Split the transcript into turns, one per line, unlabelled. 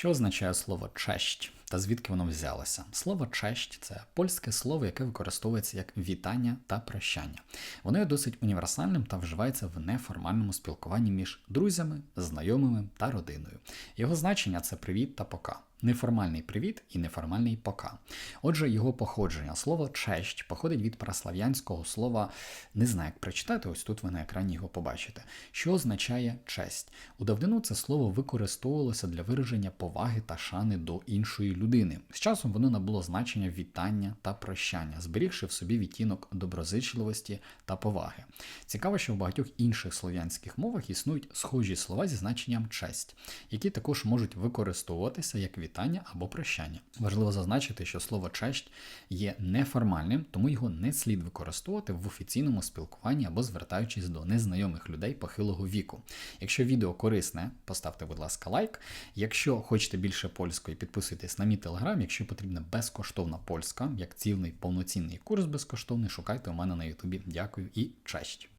Що означає слово честь та звідки воно взялося? Слово честь це польське слово, яке використовується як вітання та прощання. Воно є досить універсальним та вживається в неформальному спілкуванні між друзями, знайомими та родиною. Його значення це привіт та пока. Неформальний привіт і неформальний пока. Отже, його походження. Слово честь походить від праслав'янського слова, не знаю, як прочитати, ось тут ви на екрані його побачите. Що означає честь? У давнину це слово використовувалося для вираження поваги та шани до іншої людини. З часом воно набуло значення вітання та прощання, зберігши в собі відтінок доброзичливості та поваги. Цікаво, що в багатьох інших слов'янських мовах існують схожі слова зі значенням честь, які також можуть використовуватися як вітання або прощання. Важливо зазначити, що слово честь є неформальним, тому його не слід використовувати в офіційному спілкуванні або звертаючись до незнайомих людей похилого віку. Якщо відео корисне, поставте, будь ласка, лайк. Якщо хочете більше польської, підписуйтесь на мій телеграм. Якщо потрібна безкоштовна польська, як цілий повноцінний курс безкоштовний, шукайте у мене на Ютубі. Дякую і честь!